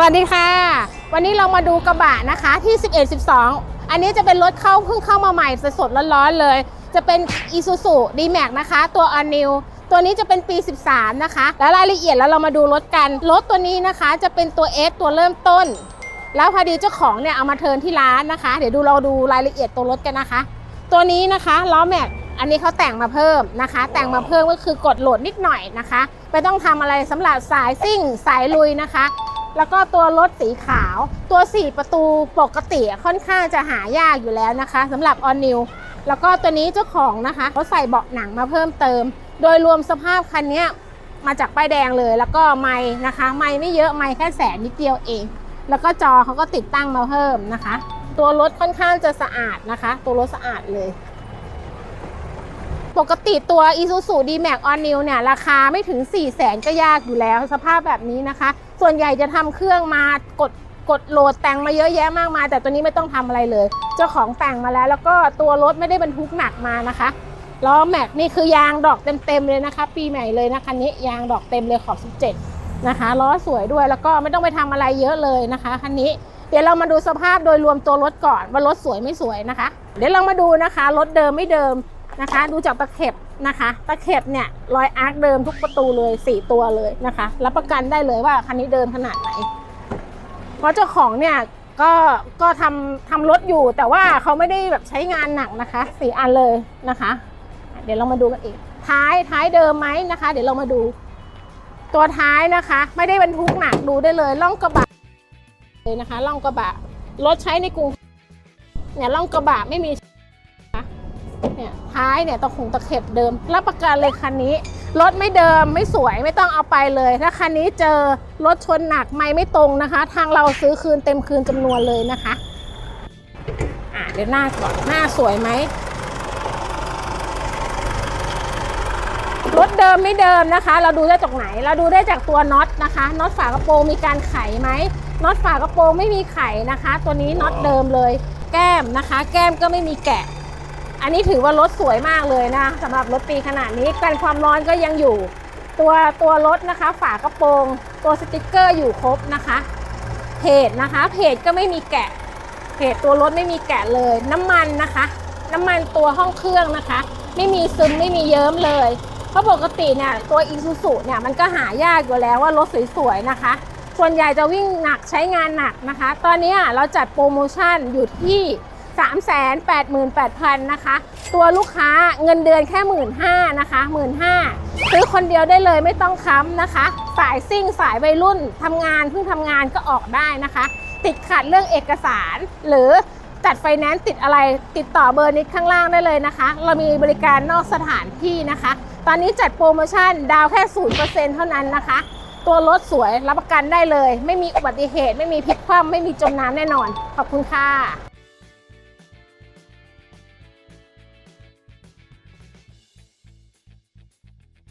สวัสดีค่ะ วันนี้เรามาดูกระบะนะคะที่ 11 12 อันนี้จะเป็นรถเข้าเพิ่งเข้ามาใหม่สดๆร้อนๆเลย จะเป็น Isuzu D-Max นะคะ ตัว All New ตัวนี้จะเป็นปี 13 นะคะ แล้วรายละเอียดแล้วเรามาดูรถกัน รถตัวนี้นะคะจะเป็นตัว S ตัวเริ่มต้น แล้วพอดีเจ้าของเนี่ยเอามาเทินที่ร้านนะคะ เดี๋ยวดูเราดูรายละเอียดตัวรถกันนะคะ ตัวนี้นะคะล้อแม็กอันนี้เขาแต่งมาเพิ่มนะคะ แต่งมาเพิ่มก็คือกดโหลดนิดหน่อยนะคะ ไม่ต้องทำอะไรสำหรับสายซิ่งสายลุยนะคะ แล้วก็ตัวรถสีขาว ตัว 4 ประตูปกติค่อนข้างจะหายากอยู่แล้วนะคะสำหรับ All New แล้วก็ตัวนี้เจ้าของนะคะเขาใส่เบาะหนังมาเพิ่มเติม โดยรวมสภาพคันนี้มาจากป้ายแดงเลย แล้วก็ไม้นะคะ ไม้ไม่เยอะไม้แค่แสนนิดเดียวเอง แล้วก็จอเขาก็ติดตั้งมาเพิ่มนะคะ ตัวรถค่อนข้างจะสะอาดนะคะ ตัวรถสะอาดเลย ปกติตัว Isuzu D-Max On New เนี่ย ราคาไม่ถึง 4 0 0แสนก็ยากอยู่แล้ว สภาพแบบนี้นะคะ ส่วนใหญ่จะทำเครื่องมากดกดโหลดแต่งมาเยอะแยะมากมาย แต่ตัวนี้ไม่ต้องทำอะไรเลย เจ้าของแต่งมาแล้ว แล้วก็ตัวรถไม่ได้บรรทุกหนักมานะคะล้อแม็กนี่คือยางดอกเต็มๆเลยนะคะ ปีใหม่เลยนะคันนี้ยางดอกเต็มเลยขอบ17นะคะล้อสวยด้วยแล้วก็ไม่ต้องไปทำอะไรเยอะเลยนะคะคันนี้เดี๋ยวเรามาดูสภาพโดยรวมตัวรถก่อนว่ารถสวยไม่สวยนะคะ เดี๋ยวเรามาดูนะคะ รถเดิมไม่เดิม นะคะ ดูจากตะเข็บนะคะ ตะเข็บเนี่ยรอยอาร์คเดิมทุกประตูเลย 4 ตัวเลยนะคะ รับประกันได้เลยว่าคันนี้เดิมขนาดไหน เพราะเจ้าของเนี่ยก็ก็ทำทำรถอยู่ แต่ว่าเขาไม่ได้แบบใช้งานหนักนะคะสี่อันเลยนะคะ เดี๋ยวเรามาดูกันอีก ท้ายท้ายเดิมไหมนะคะ เดี๋ยวเรามาดู ตัวท้ายนะคะ ไม่ได้บรรทุกหนักดูได้เลยล่องกระบะเลยนะคะล่องกระบะรถใช้ในกรุงเนี่ยล่องกระบะไม่มี เนี่ยท้ายเนี่ยตะขงตะเข็บเดิม รับประกันเลยคันนี้ รถไม่เดิมไม่สวยไม่ต้องเอาไปเลย ถ้าคันนี้เจอรถชนหนักไม่ไม่ตรงนะคะ ทางเราซื้อคืนเต็มคืนจำนวนเลยนะคะอะเดี๋ยวหน้าก่อนหน้าสวยไหมรถเดิมไม่เดิมนะคะ เราดูได้จากไหน เราดูได้จากตัวน็อตนะคะน็อตฝากระโปรงมีการไขไหมน็อตฝากระโปรงไม่มีไขนะคะ ตัวนี้น็อตเดิมเลย แก้มนะคะ แก้มก็ไม่มีแกะ อันนี้ถือว่ารถสวยมากเลยนะสำหรับรถปีขนาดนี้กันความร้อนก็ยังอยู่ ตัวตัวรถนะคะ ฝากระโปรง ตัวสติกเกอร์อยู่ครบนะคะเพจนะคะเพจก็ไม่มีแกะเพจตัวรถไม่มีแกะเลย น้ำมันนะคะ น้ำมันตัวห้องเครื่องนะคะ ไม่มีซึมไม่มีเยิ้มเลยเพราะปกติเนี่ยตัวอีซูซูเนี่ยมันก็หายากอยู่แล้วว่ารถสวยๆนะคะ ส่วนใหญ่จะวิ่งหนักใช้งานหนักนะคะ ตอนนี้เราจัดโปรโมชั่นอยู่ที่ 388,000นะคะ ตัวลูกค้าเงินเดือนแค่ 1 5ื่นนะคะ1 5ื่นซื้อคนเดียวได้เลยไม่ต้องค้ำนะคะ สายซิ่งสายวัยรุ่นทำงานเพิ่งทำงานก็ออกได้นะคะ ติดขัดเรื่องเอกสาร หรือจัดไฟแนนซ์ติดอะไรติดต่อเบอร์นี้ข้างล่างได้เลยนะคะ เรามีบริการนอกสถานที่นะคะ ตอนนี้จัดโปรโมชั่นดาวแค่0%เท่านั้นนะคะ ตัวรถสวยรับประกันได้เลย ไม่มีอุบัติเหตุ ไม่มีพลิกคว่ำไม่มีจมน้ำแน่นอน ขอบคุณค่ะ